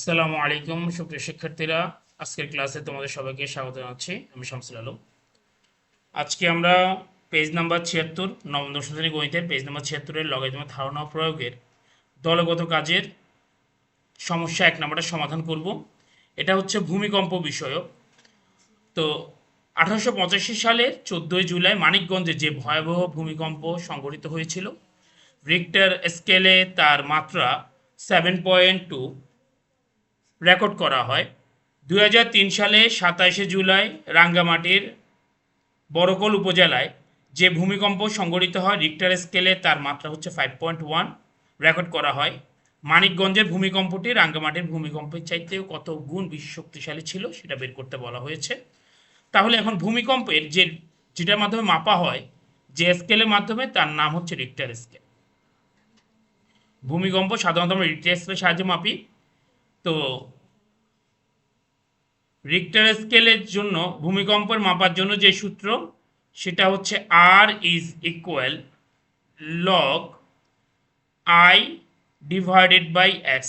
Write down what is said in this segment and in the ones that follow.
আসসালামু আলাইকুম, সুপ্রিয় শিক্ষার্থীরা। আজকের ক্লাসে তোমাদের সবাইকে স্বাগত জানাচ্ছি, আমি শামসুল আলম। আজকে আমরা পেজ নাম্বার ছিয়াত্তর, নবম দশম শ্রেণি গণিতের পেজ নাম্বার ছিয়াত্তরের লগারিদমের ধারণা প্রয়োগের দলগত কাজের সমস্যা এক নম্বরটা সমাধান করব। এটা হচ্ছে ভূমিকম্প বিষয়ক। তো আঠারোশো পঁচাশি সালের চোদ্দোই জুলাই মানিকগঞ্জে যে ভয়াবহ ভূমিকম্প সংঘটিত হয়েছিল, রিক্টার স্কেলে তার মাত্রা সেভেন পয়েন্ট টু রেকর্ড করা হয়। দু হাজার তিন সালে সাতাশে জুলাই রাঙ্গামাটির বড়কল উপজেলায় যে ভূমিকম্প সংঘটিত হয় রিক্টার স্কেলে তার মাত্রা হচ্ছে ফাইভ পয়েন্ট ওয়ান রেকর্ড করা হয়। মানিকগঞ্জের ভূমিকম্পটি রাঙ্গামাটির ভূমিকম্পের চাইতেও কত গুণ বেশি শক্তিশালী ছিল সেটা বের করতে বলা হয়েছে। তাহলে এখন ভূমিকম্পের যে যেটার মাধ্যমে মাপা হয়, যে স্কেলের মাধ্যমে তার নাম হচ্ছে রিক্টার স্কেল ভূমিকম্প সাধারণত আমরা রিক্টার স্কেলের সাহায্যে মাপি। তো রিক্টার স্কেলের জন্য, ভূমিকম্পের মাপার জন্য যে সূত্র, সেটা হচ্ছে R is equal log I divided by S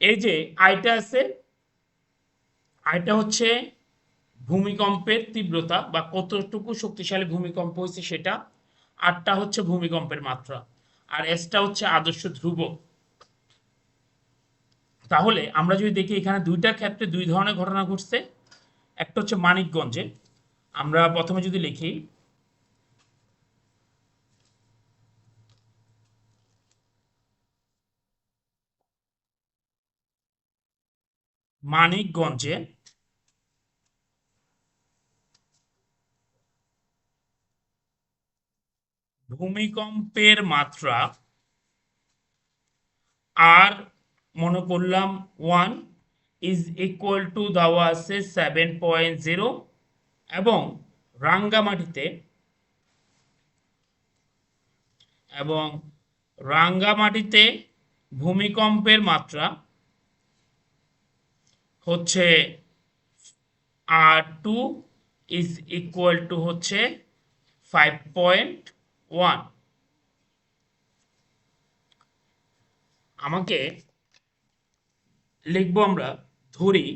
এই যে আইটা আছে আইটা হচ্ছে ভূমিকম্পের তীব্রতা বা কতটুকু শক্তিশালী ভূমিকম্প হয়েছে সেটা আটটা হচ্ছে ভূমিকম্পের মাত্রা। আর এসটা হচ্ছে আদর্শ ধ্রুবক। তাহলে আমরা যদি দেখি এখানে দুইটা ক্ষেত্রে দুই ধরনের ঘটনা ঘটছে, একটা হচ্ছে মানিকগঞ্জে আমরা প্রথমে যদি লিখি মানিকগঞ্জে ভূমিকম্পের মাত্রা আর মনে করলাম ওয়ান ইজ ইকুয়াল টু দেওয়া আছে সেভেন পয়েন্ট জিরো এবং রাঙ্গামাটিতে এবং রাঙ্গামাটিতে ভূমিকম্পের মাত্রা হচ্ছে R two is equal to হচ্ছে ফাইভ পয়েন্ট ওয়ান। আমাকে লিখব আমরা ধরি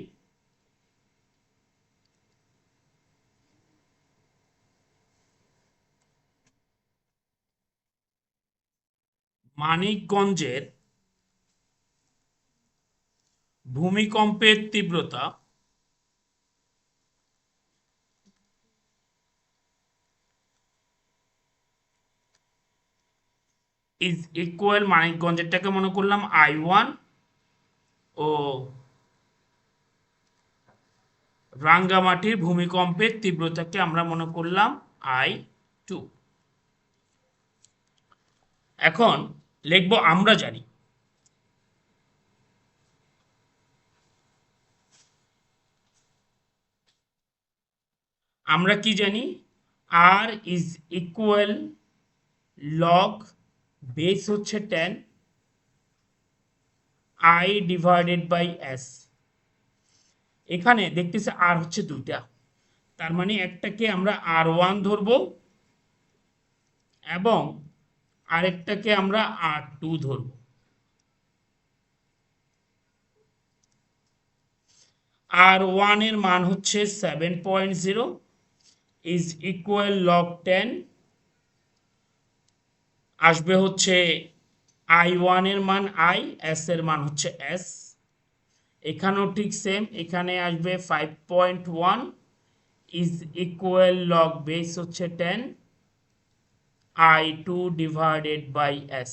মানিকগঞ্জের ভূমিকম্পের তীব্রতা ইজ ইকুয়াল মানিকগঞ্জেরটাকে মনে করলাম আই ওয়ান ও রাঙ্গামাটির ভূমিকম্পের তীব্রতাকে আমরা মনে করলাম আই টু এখন লিখব আমরা জানি। আমরা কি জানি? R is equal log base হচ্ছে ten I divided by S এখানে দেখতেছি আর হচ্ছে দুইটা। তার মানে একটাকে আমরা আর ওয়ান ধরবো এবং আরেকটাকে আমরা আর টু ধরবো। আর ওয়ানের মান হচ্ছে seven point zero is equal log ten আসবে হচ্ছে আই ওয়ানের মান আই এস এর মান হচ্ছে এস এখানেও ঠিক সেম এখানে আসবে five point one is equal log base হচ্ছে ten I two divided by S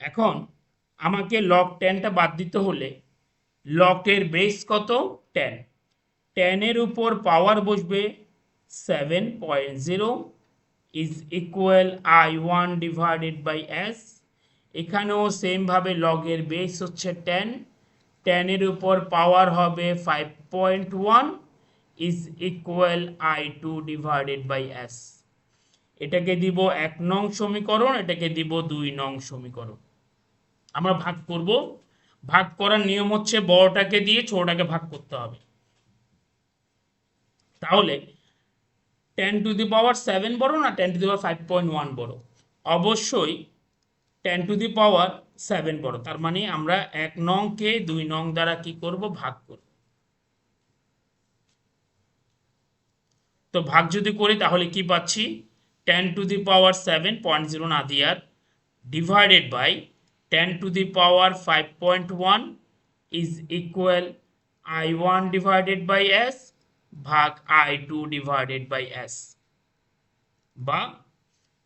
এখন আমাকে লগ টেনটা বাদ দিতে হলে লকের বেস কত? টেন টেনের উপর পাওয়ার বসবে seven point zero is equal I one divided by S এখানেও সেমভাবে লগের বেস হচ্ছে টেন টেনের উপর পাওয়ার হবে five point one is equal I two divided by S এটাকে দিব এক নং সমীকরণ, এটাকে দিব দুই নং সমীকরণ। আমরা ভাগ করব। ভাগ করার নিয়ম হচ্ছে বড়টাকে দিয়ে ছোটটাকে ভাগ করতে হবে। তাহলে ten to the power seven বড় না ten to the power five point one বড়? অবশ্যই ten to the power seven বড়। তার মানে আমরা এক নংকে দুই নং দ্বারা কি করব? ভাগ করব। তো ভাগ যদি করি তাহলে কি পাচ্ছি? Ten to the power seven point zero না দিয়ার divided by ten to the power five point one is equal I one divided by S ভাগ I two divided by S বা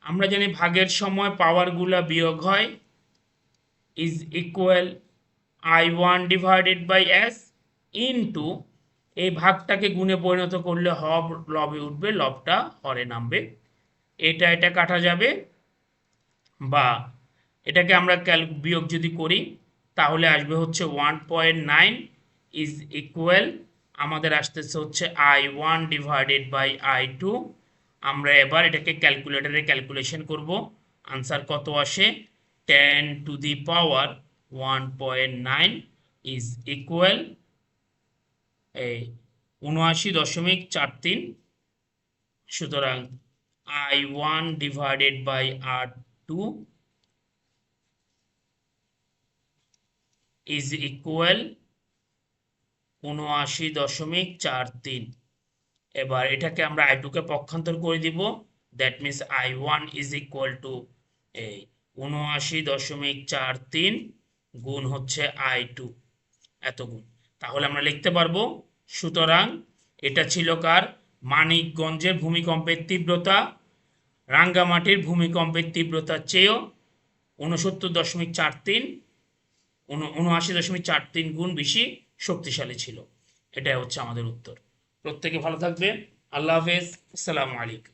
আমরা জানি ভাগের সময় পাওয়ারগুলা বিয়োগ হয় is equal I one divided by S into এই ভাগটাকে গুণে পরিণত করলে হব, লবে উঠবে, লবটা হরে নামবে। এটা এটা কাটা যাবে, বা এটাকে আমরা ক্যাল বিয়োগ যদি করি, তাহলে আসবে হচ্ছে one point nine is equal আমাদের আসতেছে হচ্ছে I one divided by I two আমরা এবার এটাকে ক্যালকুলেটারে ক্যালকুলেশন করব। আনসার কত আসে? Ten to the power one point nine is equal এই উনআশি দশমিক চার তিন। সুতরাং I one divided by R two is equal উনআশি দশমিক চার তিন। এবার এটাকে আমরা আই টুকে পক্ষান্তর করে দিব। That means I one is equal to এই উনআশি দশমিক চার তিন গুণ হচ্ছে আই টু এত গুণ। তাহলে আমরা লিখতে পারব, সুতরাং এটা ছিল কার? মানিকগঞ্জের ভূমিকম্পের তীব্রতা, রাঙ্গামাটির ভূমিকম্পের তীব্রতার চেয়েও উনসত্তর দশমিক চার তিন উনআশি দশমিক চার তিন গুণ বেশি। শক্তিশালী ছিল। এটাই হচ্ছে আমাদের উত্তর। প্রত্যেকে ভালো থাকবে আল্লাহ হাফেজ। আসসালামু আলাইকুম।